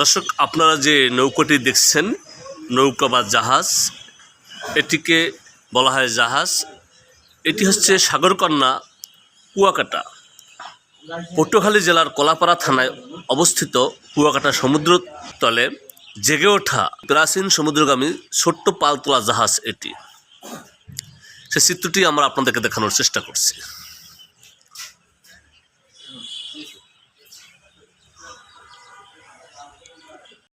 দর্শক আপনারা যে নৌকাটি দেখছেন নৌকা বা জাহাজ, এটিকে বলা হয় জাহাজ। এটি হচ্ছে সাগরকন্যা কুয়াকাটা। পটুয়াখালী জেলার কলাপাড়া থানায় অবস্থিত কুয়াকাটা সমুদ্র তলে জেগে ওঠা প্রাচীন সমুদ্রগামী ছোট্ট পালতোলা জাহাজ এটি। সে চিত্রটি আমরা আপনাদেরকে দেখানোর চেষ্টা করছি।